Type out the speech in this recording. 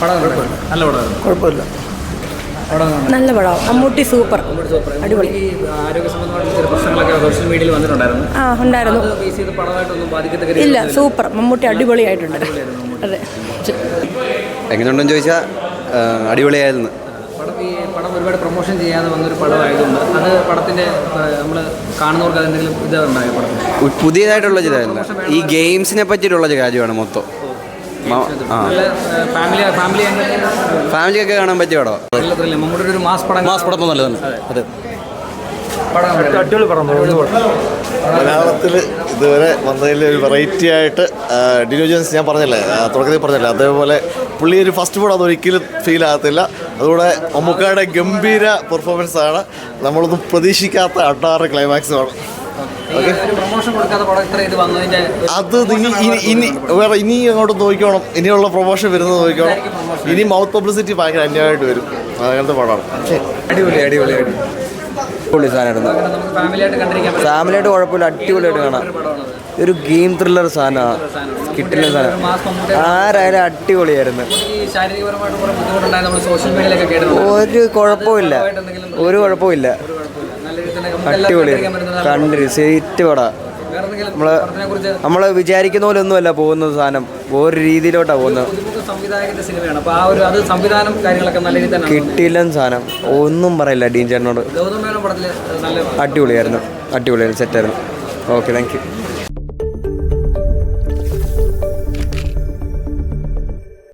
പടം നല്ല പടമായിരുന്നു കുഴപ്പമില്ല. പടം നല്ല പടം. മമ്മൂട്ടി സൂപ്പർ. അടിപൊളി. ആ ഉണ്ടായിരുന്നു. ഇല്ല സൂപ്പർ. മമ്മൂട്ടി അടിപൊളിയായിട്ടുണ്ട്. അതെ. എങ്ങനെയുണ്ടെന്ന് ചോദിച്ചാൽ അടിപൊളിയായിരുന്നു. പടം ഈ പടം ഒരുപാട് പ്രൊമോഷൻ ചെയ്യാതെ വന്നൊരു പടമായതുകൊണ്ട് അത് പടത്തിന്റെ നമ്മൾ കാണുന്നവർക്ക് അതെന്തെങ്കിലും ഇത് ഉണ്ടായോ പടം പുതിയതായിട്ടുള്ള ചില ഈ ഗെയിംസിനെ പറ്റിയിട്ടുള്ള കാര്യമാണ് മൊത്തം. മ- ആ. നല്ല ഫാമിലി ഫാമിലി ഫാമിലിക്കൊക്കെ കാണാൻ പറ്റിയ പടം. ഒരു മാസ് പടം മാസ് പടം നല്ലതാണ് അതെ. മലയാളത്തിൽ ഇതുവരെ വന്നതിൽ ഒരു വെറൈറ്റി ആയിട്ട് ഡിനോജൻസ് ഞാൻ പറഞ്ഞല്ലേ തുടക്കത്തിൽ പറഞ്ഞല്ലേ അതേപോലെ പുള്ളി ഒരു ഫസ്റ്റ് ഫുഡ് അതൊരിക്കലും ഫീൽ ആകത്തില്ല. അതുകൂടെ മമ്മൂക്കയുടെ ഗംഭീര പെർഫോമൻസ് ആണ്. നമ്മളൊന്നും പ്രതീക്ഷിക്കാത്ത അട്ടാറ് ക്ലൈമാക്സുമാണ് അത് ഇനി ഇനി ഇനി വേറെ ഇനി അങ്ങോട്ട് നോക്കിക്കോണം. ഇനിയുള്ള പ്രൊമോഷൻ വരുന്നത് നോക്കിക്കോണം. ഇനി മൗത്ത് പബ്ലിസിറ്റി ഭയങ്കര അന്യമായിട്ട് വരും. അങ്ങനത്തെ പടമാണ്. അടിപൊളി അടിപൊളി അടിപൊളി. സാധനമായിരുന്നു. അങ്ങനെ ഫാമിലി ആയിട്ട് കണ്ടിരിക്കാൻ പറ്റുന്ന ഫാമിലിയായിട്ട് കുഴപ്പമില്ല. അടിപൊളിയായിട്ട് കാണാം. ഒരു ഗെയിം ത്രില്ലർ സാധനമാണ്. കിട്ടില്ല സാധനം. ആരായാലും അടിപൊളിയായിരുന്നു. ഈ ശാരീരികപരമായിട്ട് കുറെ ബുദ്ധിമുട്ടുണ്ടായി. നമ്മൾ സോഷ്യൽ മീഡിയയിലൊക്കെ കേട്ടിട്ടുണ്ട്. ഒരു കുഴപ്പമില്ല. ഒരു കുഴപ്പമില്ല. അടിപൊളി കണ്ടിരി സീറ്റ് പട. നമ്മൾ നമ്മൾ വിചാരിക്കുന്ന പോലെ ഒന്നുമല്ല പോകുന്നത് സാധനം. ഓരോ രീതിയിലോട്ടാ പോകുന്നത്. കിട്ടിയില്ലെന്ന് സാധനം. ഒന്നും പറയില്ല ഡീൻ ചേട്ടനോട്. അടിപൊളിയായിരുന്നു. അടിപൊളിയായിരുന്നു. സെറ്റായിരുന്നു. Okay thank you